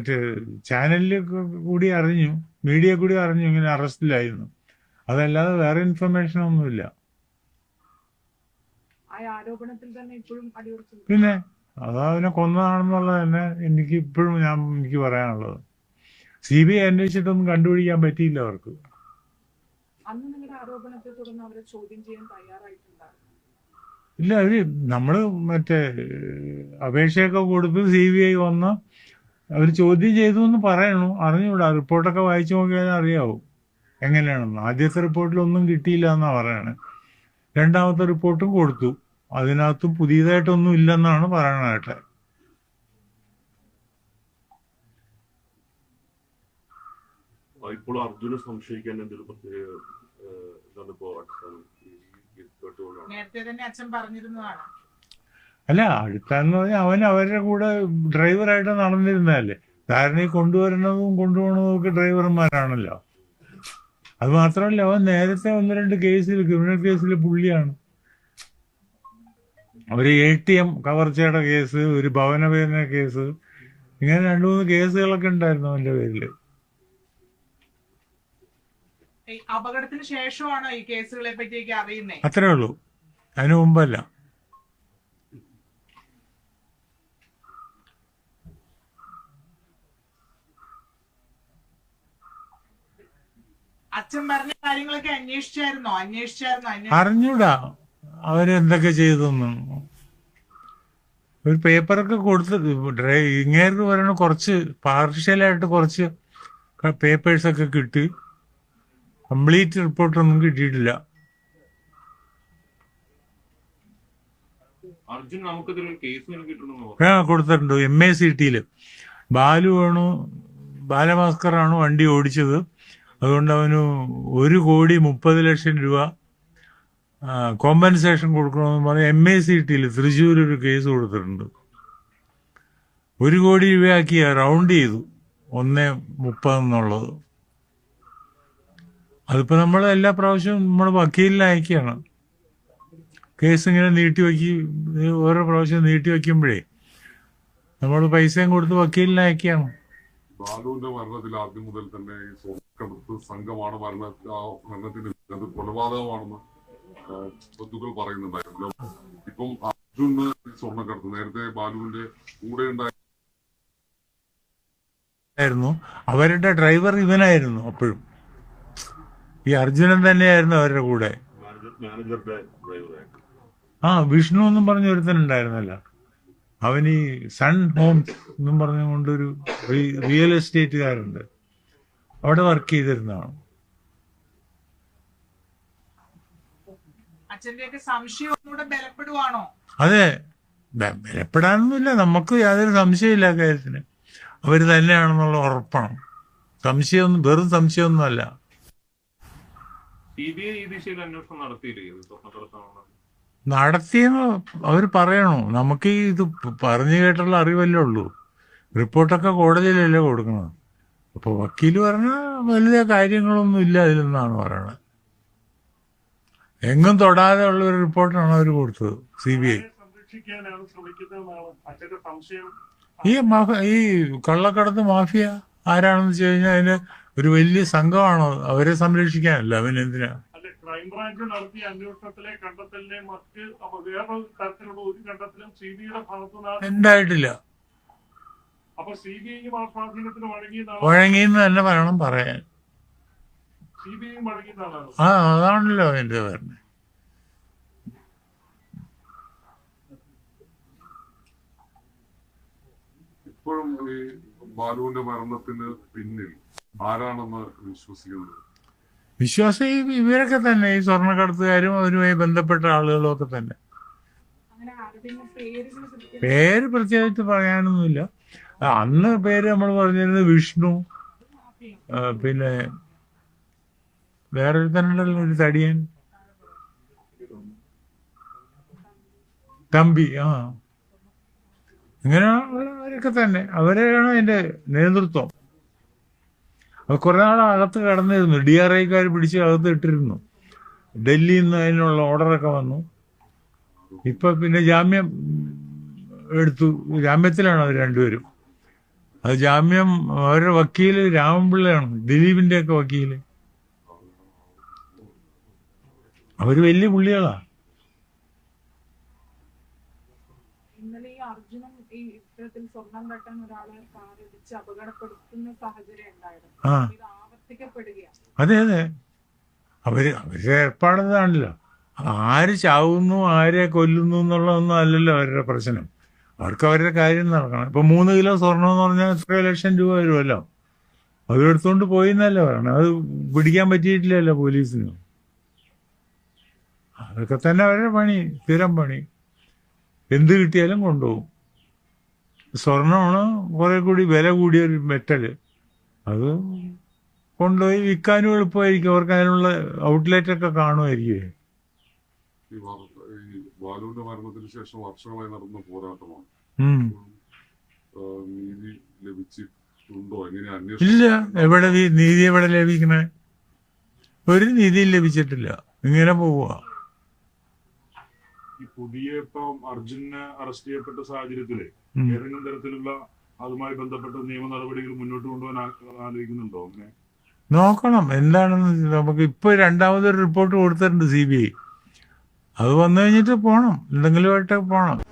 മറ്റേ ചാനലിൽ കൂടി അറിഞ്ഞു മീഡിയ കൂടി അറിഞ്ഞു ഇങ്ങനെ അറസ്റ്റിലായിരുന്നു. അതല്ലാതെ വേറെ ഇൻഫർമേഷൻ ഒന്നുമില്ല. പിന്നെ അത് അവനെ കൊന്നതാണെന്നുള്ളത് തന്നെ എനിക്ക് ഇപ്പോഴും ഞാൻ എനിക്ക് പറയാനുള്ളത്. സി ബി ഐ അന്വേഷിച്ചിട്ടൊന്നും കണ്ടുപിടിക്കാൻ പറ്റിയില്ല അവർക്ക്. ഇല്ല അവർ നമ്മൾ മറ്റേ അപേക്ഷയൊക്കെ കൊടുത്ത് സി ബി ഐ വന്ന് അവർ ചോദ്യം ചെയ്തു എന്ന് പറയണു. അറിഞ്ഞൂടാ. റിപ്പോർട്ടൊക്കെ വായിച്ചു നോക്കിയാൽ അറിയാവും. എങ്ങനെയാണെന്ന്. ആദ്യത്തെ റിപ്പോർട്ടിലൊന്നും കിട്ടിയില്ല എന്നാ പറയണേ. രണ്ടാമത്തെ റിപ്പോർട്ടും കൊടുത്തു. അതിനകത്ത് പുതിയതായിട്ടൊന്നും ഇല്ലെന്നാണ് പറയണതായിട്ട് ആ, ഇപ്പോൾ അർജുനെ സംശയിക്കാൻ എന്തെങ്കിലും പ്രത്യേക നേരത്തെ തന്നെ അച്ഛൻ പറഞ്ഞിരുന്നതാണ്. അല്ല അടുത്താന്ന് പറഞ്ഞാൽ അവൻ അവരുടെ കൂടെ ഡ്രൈവറായിട്ട് നടന്നിരുന്നതല്ലേ ധാരണയിൽ കൊണ്ടുവരുന്നതും കൊണ്ടുപോകുന്നതും ഒക്കെ ഡ്രൈവർമാരാണല്ലോ. അത് മാത്രമല്ല അവൻ നേരത്തെ ഒന്ന് രണ്ട് കേസിൽ ക്രിമിനൽ കേസിൽ പുള്ളിയാണ്. ഒരു എ ടി എം കവർച്ചയുടെ കേസ് ഒരു ഭവനവേദന കേസ് ഇങ്ങനെ രണ്ടു മൂന്ന് കേസുകളൊക്കെ ഉണ്ടായിരുന്നു അവന്റെ പേരിൽ അപകടത്തിന് ശേഷമാണോ ഈ കേസുകളെ പറ്റിയൊക്കെ അറിയുന്നത് അത്രേ ഉള്ളൂ. അതിനു മുമ്പല്ല. അച്ഛൻ പറഞ്ഞ കാര്യങ്ങളൊക്കെ അന്വേഷിച്ചായിരുന്നോ? അന്വേഷിച്ചായിരുന്നോ? അന്വേഷി അറിഞ്ഞൂടാ. അവരെന്തൊക്കെ ചെയ്തു ഒരു പേപ്പറൊക്കെ കൊടുത്ത് ഇങ്ങേരുന്ന് ഇങ്ങേർക്ക് പറയണ കുറച്ച് പാർഷ്യലായിട്ട് കുറച്ച് പേപ്പേഴ്സൊക്കെ കിട്ടി. കംപ്ലീറ്റ് റിപ്പോർട്ട് റിപ്പോർട്ടൊന്നും കിട്ടിയിട്ടില്ല. ആ കൊടുത്തിട്ടുണ്ട്. എം എ സി ടിയിൽ ബാലഭാസ്കർ ആണ് വണ്ടി ഓടിച്ചത്. അതുകൊണ്ട് അവന് ഒരു കോടി മുപ്പത് ലക്ഷം രൂപ കോമ്പൻസേഷൻ കൊടുക്കണമെന്ന് പറഞ്ഞ് എം എ സി ടിയിൽ തൃശ്ശൂർ ഒരു കേസ് കൊടുത്തിട്ടുണ്ട്. ഒരു കോടി രൂപയാക്കി റൗണ്ട് ചെയ്തു. ഒന്നേ മുപ്പത് എന്നുള്ളത്. അതിപ്പോ നമ്മൾ എല്ലാ പ്രാവശ്യവും നമ്മൾ വക്കീലിനെ അയക്കുകയാണ്. കേസ് ഇങ്ങനെ നീട്ടി വെക്കി ഓരോ പ്രാവശ്യം നീട്ടി വയ്ക്കുമ്പോഴേ നമ്മൾ പൈസയും കൊടുത്ത് വക്കീലിനെ അയക്കുകയാണ്. ബാലുവിന്റെ മരണത്തിൽ ആദ്യം മുതൽ തന്നെ സ്വർണക്കടത്ത് സംഘമാണ് മരണ മരണത്തിന് അത് കൊലപാതകമാണെന്ന് ബന്ധുക്കൾ പറയുന്നുണ്ടായിരുന്നു. ഇപ്പം അർജുന് സ്വർണം സ്വർണക്കടത്ത് നേരത്തെ ബാലുവിന്റെ കൂടെ ഉണ്ടായിരുന്നു അവരുടെ ഡ്രൈവർ ഇവനായിരുന്നു അപ്പോഴും. ഈ അർജുനൻ തന്നെയായിരുന്നു അവരുടെ കൂടെ. ആ വിഷ്ണു എന്നും പറഞ്ഞ ഒരുത്തനുണ്ടായിരുന്നല്ല അവൻ ഈ സൺ ഹോംസ് എന്നും പറഞ്ഞുകൊണ്ടൊരു റിയൽ എസ്റ്റേറ്റുകാരുണ്ട് അവിടെ വർക്ക് ചെയ്തിരുന്നതാണ്? അതെ. ബ- ബലപ്പെടാനൊന്നുമില്ല. നമുക്ക് യാതൊരു സംശയമില്ല കാര്യത്തിന്. അവർ തന്നെയാണെന്നുള്ള ഉറപ്പാണ്. സംശയമൊന്നും വെറും സംശയമൊന്നുമല്ല. നടത്തിയെന്ന് അവർ പറയണോ. നമുക്ക് ഈ ഇത് പറഞ്ഞു കേട്ടുള്ള അറിവല്ലേ ഉള്ളൂ. റിപ്പോർട്ടൊക്കെ കോടതിയിലല്ലേ കൊടുക്കുന്നത് അപ്പോൾ വക്കീൽ പറഞ്ഞ വലിയ കാര്യങ്ങളൊന്നും ഇല്ല അതിലെന്നാണ് പറയണത് എങ്ങും തൊടാതെ ഉള്ള ഒരു റിപ്പോർട്ടാണ് അവർ കൊടുത്തത് സി ബി ഐ ഈ മാഫ ഈ കള്ളക്കടത്ത് മാഫിയ ആരാണെന്ന് വെച്ച് കഴിഞ്ഞാൽ അതിന് ഒരു വലിയ സംഘമാണോ അവരെ സംരക്ഷിക്കാനല്ല? അവനെന്തിനാ എന്തിനാ? ക്രൈംബ്രാഞ്ച് നടത്തിയ അന്വേഷണത്തിലെ കണ്ടെത്തലിനെ മറ്റ് അപ്പൊ വേറൊരു തരത്തിലുള്ള ഒരു കണ്ടെത്തലും സി എന്തായിട്ടില്ല അപ്പൊ സി ബി ഐയും ആ സ്വാധീനത്തിന് വഴങ്ങിയതാണ്? വഴങ്ങിയെന്ന് തന്നെ പറയണം പറയാൻ. സി ബി ഐയും വഴങ്ങിയതാണ്? ആ അതാണല്ലോ എന്റെ പറഞ്ഞത് ഇപ്പോഴും ഈ ബാലുവിന്റെ മരണത്തിന് പിന്നിൽ ആരാണെന്ന് വിശ്വസിക്കുന്നത്? വിശ്വാസം ഈ ഇവരൊക്കെ തന്നെ ഈ സ്വർണക്കടത്തുകാരും അവരുമായി ബന്ധപ്പെട്ട ആളുകളും ഒക്കെ തന്നെ പേര് പ്രത്യേകിച്ച് പറയാനൊന്നുമില്ല. അന്ന് പേര് നമ്മൾ പറഞ്ഞിരുന്നത് വിഷ്ണു പിന്നെ വേറൊരു തന്നെ ഒരു തടിയൻ. തമ്പി ആ. ഇങ്ങനെയുള്ളവരൊക്കെ തന്നെ. അവരെയാണ് അതിന്റെ നേതൃത്വം. അത് കുറെ നാൾ അകത്ത് കടന്നിരുന്നു. ഡി ആർ ഐക്കാർ പിടിച്ച് അകത്ത് ഇട്ടിരുന്നു. ഡൽഹിയിൽ നിന്ന് അതിനുള്ള ഓർഡറൊക്കെ വന്നു. ഇപ്പൊ പിന്നെ ജാമ്യം എടുത്തു. ജാമ്യത്തിലാണ് അവർ രണ്ടുപേരും. അത് ജാമ്യം അവരുടെ വക്കീൽ രാമൻപിള്ളയാണ് ദിലീപിന്റെ ഒക്കെ വക്കീൽ. അവർ വലിയ പുള്ളികളാ. അതെ അതെ. അവർ അവരുടെ ഏർപ്പാടതാണല്ലോ ആര് ചാവുന്നു ആരെ കൊല്ലുന്നു എന്നുള്ളതൊന്നും അല്ലല്ലോ അവരുടെ പ്രശ്നം. അവർക്ക് അവരുടെ കാര്യം നടക്കണം. ഇപ്പൊ മൂന്ന് കിലോ സ്വർണം എന്ന് പറഞ്ഞാൽ എത്ര ലക്ഷം രൂപ വരുമല്ലോ? അത് എടുത്തുകൊണ്ട് പോയി എന്നല്ലേ പറയണം. അത് പിടിക്കാൻ പറ്റിയിട്ടില്ലല്ലോ പോലീസിന്. അതൊക്കെ തന്നെ അവരുടെ പണി സ്ഥിരം പണി. എന്ത് കിട്ടിയാലും കൊണ്ടുപോകും. സ്വർണമാണ് കുറെ കൂടി വില കൂടിയ ഒരു മെറ്റൽ. അത് കൊണ്ടുപോയി വിൽക്കാനും എളുപ്പമായിരിക്കും. അവർക്ക് അതിനുള്ള ഔട്ട്ലെറ്റ് ഒക്കെ കാണുമായിരിക്കും ബാലുവിന്റെ മരണത്തിന് ശേഷം വർഷങ്ങളായി നടന്ന പോരാട്ടമാണ്. നീതി ലഭിച്ചിട്ടുണ്ടോ? എങ്ങനെ ഇല്ല. എവിടെ നീതി എവിടെ ലഭിക്കണേ? ഒരു നീതിയും ലഭിച്ചിട്ടില്ല. ഇങ്ങനെ പോവുക ഈ പുതിയ ഇപ്പം അർജുനെ അറസ്റ്റ് ചെയ്യപ്പെട്ട സാഹചര്യത്തിൽ. ഏതെങ്കിലും തരത്തിലുള്ള അതുമായി ബന്ധപ്പെട്ട നിയമ നടപടികൾ മുന്നോട്ട് കൊണ്ടുപോകാൻ ആലോചിക്കുന്നുണ്ടോ? അങ്ങനെ? നോക്കണം. എന്താണെന്ന് നമുക്ക് ഇപ്പൊ രണ്ടാമതൊരു റിപ്പോർട്ട് കൊടുത്തിട്ടുണ്ട് സി ബി ഐ. അത് വന്നു കഴിഞ്ഞിട്ട് പോണം. എന്തെങ്കിലുമായിട്ട് പോണം.